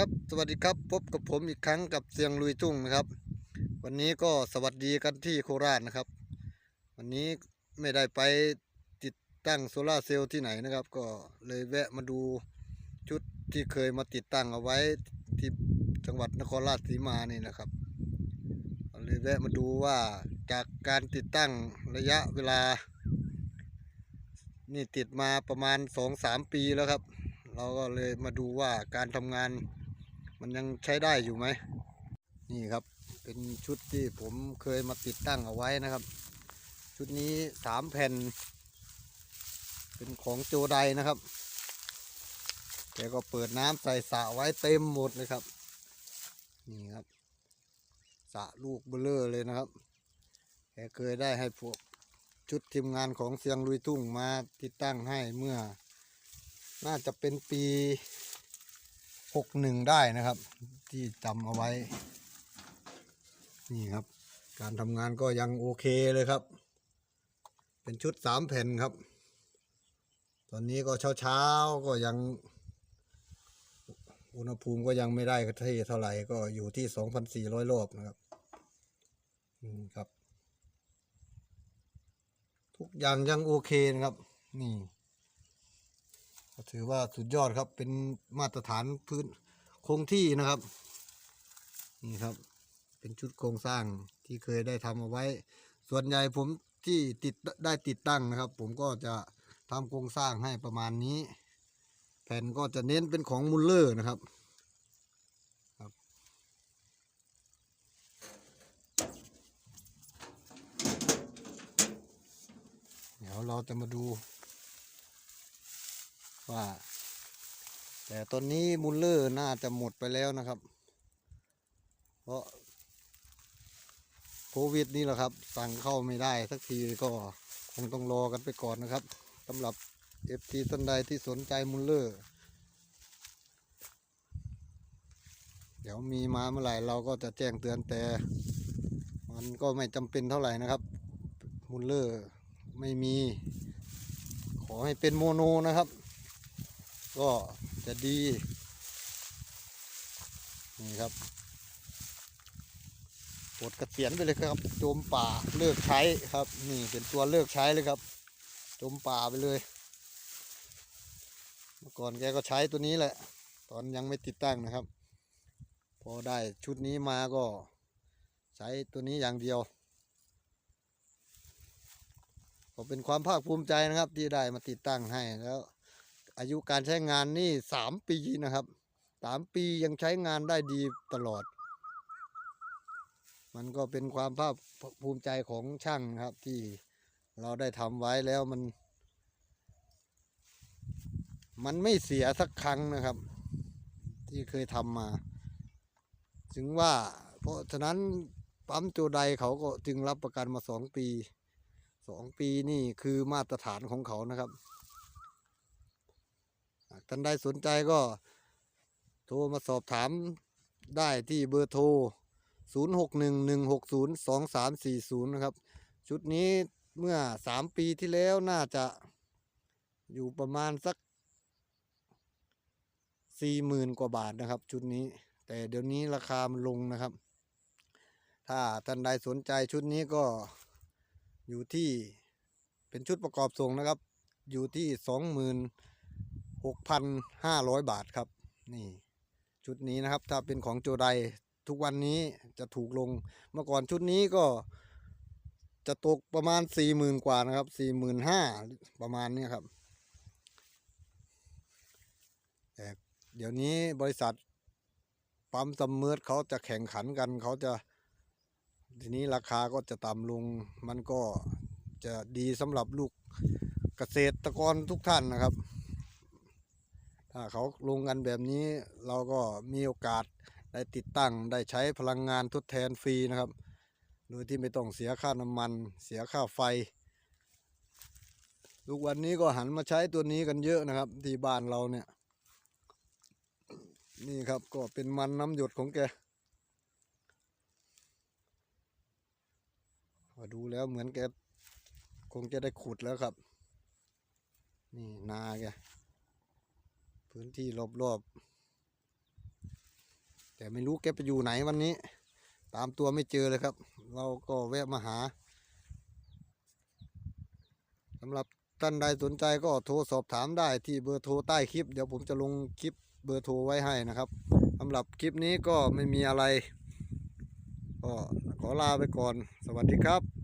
ครับสวัสดีครับพบกับผมอีกครั้งกับเสียงลุยทุ่งนะครับ วันนี้ก็สวัสดีกันที่โคราชนะครับ วันนี้ไม่ได้ไปติดตั้งโซลาเซลล์ที่ไหนนะครับ ก็เลยแวะมาดูชุดที่เคยมาติดตั้งเอาไว้ที่จังหวัดนครราชสีมานี่นะครับเลยแวะมาดูว่าจากการติดตั้งระยะเวลา นี่ติดมาประมาณสองสามปีแล้วครับเราก็เลยมาดูว่าการทำงาน มันยังใช้ได้อยู่ไหม นี่ครับ เป็นชุดที่ผมเคยมาติดตั้งเอาไว้นะครับ ชุดนี้สามแผ่น เป็นของโจไดนะครับแกก็เปิดน้ำใส่สระไว้เต็มหมดเลยครับ นี่ครับสระลูกเบลเลอร์เลยนะครับแกเคยได้ให้พวกชุดทีมงานของเสียงลุยทุ่งมาติดตั้งให้เมื่อ น่าจะเป็นปี หกหนึ่งได้นะครับ ที่จำเอาไว้ นี่ครับ การทำงานก็ยังโอเคเลยครับ เป็นชุดสามแผ่นครับ ตอนนี้ก็เช้าเช้าๆก็ยัง อุณหภูมิก็ยังไม่ได้กระเทเท่าไหร่ก็อยู่ที่สองพันสี่ร้อยรอบนะครับครับ ทุกอย่างยังโอเคนะครับ นี่ ถือว่าสุดยอดครับเป็นมาตรฐานพื้นคงที่นะครับ นี่ครับ เป็นชุดโครงสร้างที่เคยได้ทำเอาไว้ ส่วนใหญ่ผมที่ติดได้ติดตั้งนะครับ ผมก็จะทำโครงสร้างให้ประมาณนี้ แผ่นก็จะเน้นเป็นของมุลเลอร์นะครับเดี๋ยวเราจะมาดู ว่า แต่ตอนนี้มุลเลอร์น่าจะหมดไปแล้วนะครับ เพราะโควิดนี่แหละครับ สั่งเข้าไม่ได้สักทีก็คงต้องรอกันไปก่อนนะครับสำหรับเอฟทีท่านใดที่สนใจมุลเลอร์ เดี๋ยวมีมาเมื่อไหร่เราก็จะแจ้งเตือนแต่ มันก็ไม่จำเป็นเท่าไหร่นะครับมุลเลอร์ไม่มี ขอให้เป็นโมโนนะครับ ก็จะดี นี่ครับปลดกระเกษียณไปเลยครับโจมป่าเลิกใช้ครับ นี่เป็นตัวเลิกใช้เลยครับโจมป่าไปเลย เมื่อก่อนแกก็ใช้ตัวนี้แหละ ตอนยังไม่ติดตั้งนะครับ พอได้ชุดนี้มาก็ใช้ตัวนี้อย่างเดียว ก็เป็นความภาคภูมิใจนะครับ ที่ได้มาติดตั้งให้แล้ว อายุการใช้งานนี่สามปีนะครับสามปียังใช้งานได้ดีตลอด มันก็เป็นความภาคภูมิใจของช่างครับที่เราได้ทำไว้แล้วมัน มันไม่เสียสักครั้งนะครับ ที่เคยทำมา ถึงว่า เพราะฉะนั้นปั๊มโจไดเขาก็จึงรับประกันมาสองปีสองปีนี่คือมาตรฐานของเขานะครับากท่านใดสนใจก็ โทรมาสอบถามได้ที่เบอร์โทร 0611602340 นะครับ ชุดนี้เมื่อ 3 ปีที่แล้วน่าจะอยู่ประมาณสัก 40,000 กว่าบาทนะครับ ชุดนี้ แต่เดี๋ยวนี้ราคามันลงนะครับ ถ้าท่านใดสนใจชุดนี้ก็อยู่ที่เป็นชุดประกอบส่งนะครับ อยู่ที่ส องหมื่นหกพันห้าร้อยบาทครับ นี่ชุดนี้นะครับ ถ้าเป็นของโจไดทุกวันนี้จะถูกลงเมื่อก่อนชุดนี้ก็จะตกประมาณสี่หมื่นกว่านะครับสี่หมื่นห้าประมาณนี้ครับแต่เดี๋ยวนี้บริษัทปั๊มซัมเมอร์เขาจะแข่งขันกันเขาจะ ทีนี้ราคาก็จะต่ำลง มันก็จะดีสำหรับลูกเกษตรกรทุกท่านนะครับ ถ้าเขาลงกันแบบนี้เราก็มีโอกาสได้ติดตั้งได้ใช้พลังงานทดแทนฟรีนะครับ โดยที่ไม่ต้องเสียค่าน้ำมัน เสียค่าไฟทุกวันนี้ก็หันมาใช้ตัวนี้กันเยอะนะครับ ที่บ้านเราเนี่ย นี่ครับก็เป็นมันน้ำหยดของแกดูแล้วเหมือนแกคงจะได้ขุดแล้วครับ นี่นาแก พื้นที่รอบๆ แต่ไม่รู้แกไปอยู่ไหนวันนี้ ตามตัวไม่เจอเลยครับ เราก็แวะมาหาสำหรับท่านใดสนใจก็โทรสอบถามได้ที่เบอร์โทรใต้คลิป เดี๋ยวผมจะลงคลิปเบอร์โทรไว้ให้นะครับสำหรับคลิปนี้ก็ไม่มีอะไร ก็ขอลาไปก่อน สวัสดีครับ